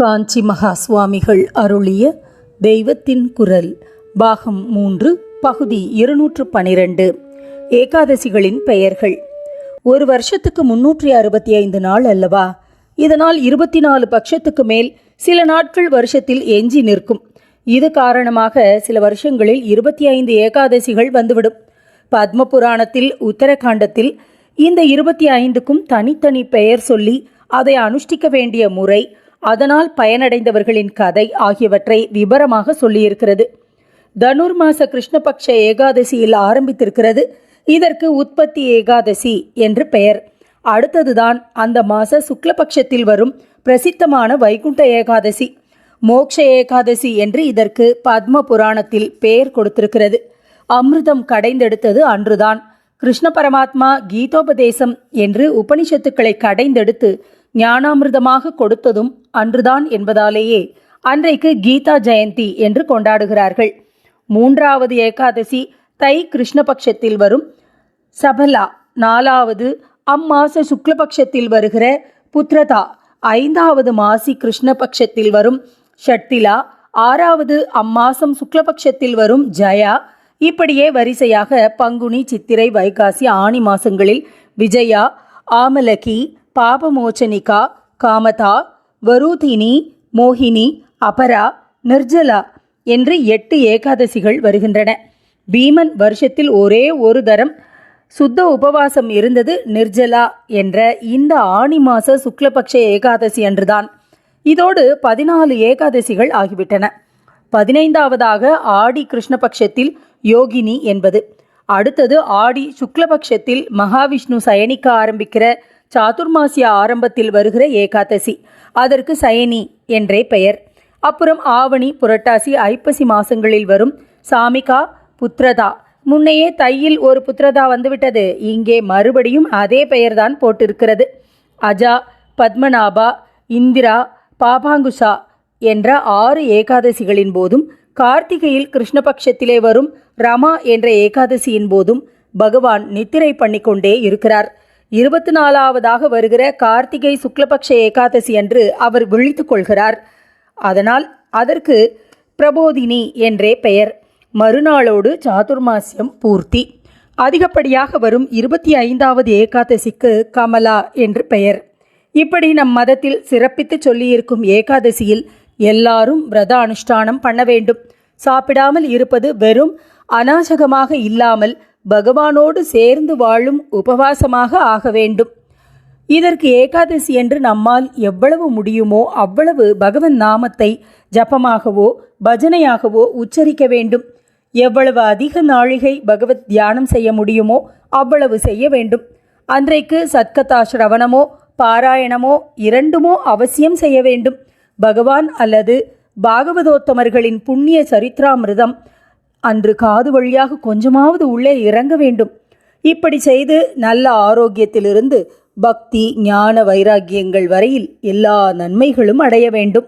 காஞ்சி மகா சுவாமிகள் அருளிய தெய்வத்தின் குரல் பாகம் மூன்று பகுதி இருநூற்று பனிரெண்டு. ஏகாதசிகளின் பெயர்கள். ஒரு வருஷத்துக்கு முன்னூற்றி அறுபத்தி ஐந்து நாள் அல்லவா? இதனால் இருபத்தி நாலு பட்சத்துக்கு மேல் சில நாட்கள் வருஷத்தில் எஞ்சி நிற்கும். இது காரணமாக சில வருஷங்களில் இருபத்தி ஐந்து ஏகாதசிகள் வந்துவிடும். பத்ம புராணத்தில் உத்தரகாண்டத்தில் இந்த இருபத்தி ஐந்துக்கும் தனித்தனி பெயர் சொல்லி அதை அனுஷ்டிக்க வேண்டிய முறை அதனால் பயனடைந்தவர்களின் கதை ஆகியவற்றை விபரமாக சொல்லியிருக்கிறது. தனுர்மாச கிருஷ்ணபக்ஷ ஏகாதசியில் ஆரம்பித்திருக்கிறது. இதற்கு உற்பத்தி ஏகாதசி என்று பெயர். அடுத்ததுதான் அந்த மாச சுக்லபக்ஷத்தில் வரும் பிரசித்தமான வைகுண்ட ஏகாதசி. மோக்ஷ ஏகாதசி என்று இதற்கு பத்ம புராணத்தில் பெயர் கொடுத்திருக்கிறது. அமிர்தம் கடைந்தெடுத்தது அன்றுதான். கிருஷ்ண பரமாத்மா கீதோபதேசம் என்று உபனிஷத்துக்களை கடைந்தெடுத்து ஞானாமிர்தமாக கொடுத்ததும் அன்றுதான் என்பதாலேயே அன்றைக்கு கீதா ஜெயந்தி என்று கொண்டாடுகிறார்கள். மூன்றாவது ஏகாதசி தை கிருஷ்ணபக்ஷத்தில் வரும். சபலா நாலாவது அம்மாச சுக்லபக்ஷத்தில் வருகிற புத்ரதா ஐந்தாவது மாசி கிருஷ்ணபக்ஷத்தில் வரும். ஷட்டிலா ஆறாவது அம்மாசம் சுக்லபக்ஷத்தில் வரும். ஜயா இப்படியே வரிசையாக பங்குனி சித்திரை வைகாசி ஆணி மாசங்களில் விஜயா ஆமலகி பாபமோச்சனிகா காமதா வரூதினி மோகினி அபரா நிர்ஜலா என்று எட்டு ஏகாதசிகள் வருகின்றன. பீமன் வருஷத்தில் ஒரே ஒரு தரம் சுத்த உபவாசம் இருந்தது நிர்ஜலா என்ற இந்த ஆணி மாச சுக்லபக்ஷ ஏகாதசி அன்றுதான். இதோடு பதினாலு ஏகாதசிகள் ஆகிவிட்டன. பதினைந்தாவதாக ஆடி கிருஷ்ணபக்ஷத்தில் யோகினி என்பது. அடுத்தது ஆடி சுக்லபக்ஷத்தில் மகாவிஷ்ணு சயனிக்க ஆரம்பிக்கிற சாதுர்மாசிய ஆரம்பத்தில் வருகிற ஏகாதசி. அதற்கு சயனி என்றே பெயர். அப்புறம் ஆவணி புரட்டாசி ஐப்பசி மாசங்களில் வரும் சாமிகா புத்ரதா முன்னையே தையில் ஒரு புத்ரதா வந்துவிட்டது. இங்கே மறுபடியும் அதே பெயர்தான் போட்டிருக்கிறது. அஜா பத்மநாபா இந்திரா பாபாங்குசா என்ற ஆறு ஏகாதசிகளின் போதும் கார்த்திகையில் கிருஷ்ணபக்ஷத்திலே வரும் ரமா என்ற ஏகாதசியின் போதும் பகவான் நித்திரை பண்ணிக்கொண்டே இருக்கிறார். இருபத்தி நாலாவதாக வருகிற கார்த்திகை சுக்லபக்ஷ ஏகாதசி அன்று அவர் விழித்து கொள்கிறார். அதனால் அதற்கு பிரபோதினி என்றே பெயர். மறுநாளோடு சாதுர்மாசியம் பூர்த்தி. அதிகப்படியாக வரும் இருபத்தி ஐந்தாவது ஏகாதசிக்கு கமலா என்று பெயர். இப்படி நம் மதத்தில் சிறப்பித்து சொல்லியிருக்கும் ஏகாதசியில் எல்லாரும் விரத அனுஷ்டானம் பண்ண வேண்டும். சாப்பிடாமல் இருப்பது வெறும் அநாசகமாக இல்லாமல் பகவானோடு சேர்ந்து வாழும் உபவாசமாக ஆக வேண்டும். இதற்கு ஏகாதசி என்று நம்மால் எவ்வளவு முடியுமோ அவ்வளவு பகவன் நாமத்தை ஜபமாகவோ பஜனையாகவோ உச்சரிக்க வேண்டும். எவ்வளவு அதிக நாழிகை பகவத் தியானம் செய்ய முடியுமோ அவ்வளவு செய்ய வேண்டும். அன்றைக்கு சத்கதா சிரவணமோ பாராயணமோ இரண்டுமோ அவசியம் செய்ய வேண்டும். பகவான் அல்லது பாகவதோத்தமர்களின் புண்ணிய சரித்திராமிர்தம் அன்று காது வழியாக கொஞ்சமாவது உள்ளே இறங்க வேண்டும். இப்படி செய்து நல்ல ஆரோக்கியத்திலிருந்து பக்தி ஞான வைராக்கியங்கள் வரையில் எல்லா நன்மைகளும் அடைய வேண்டும்.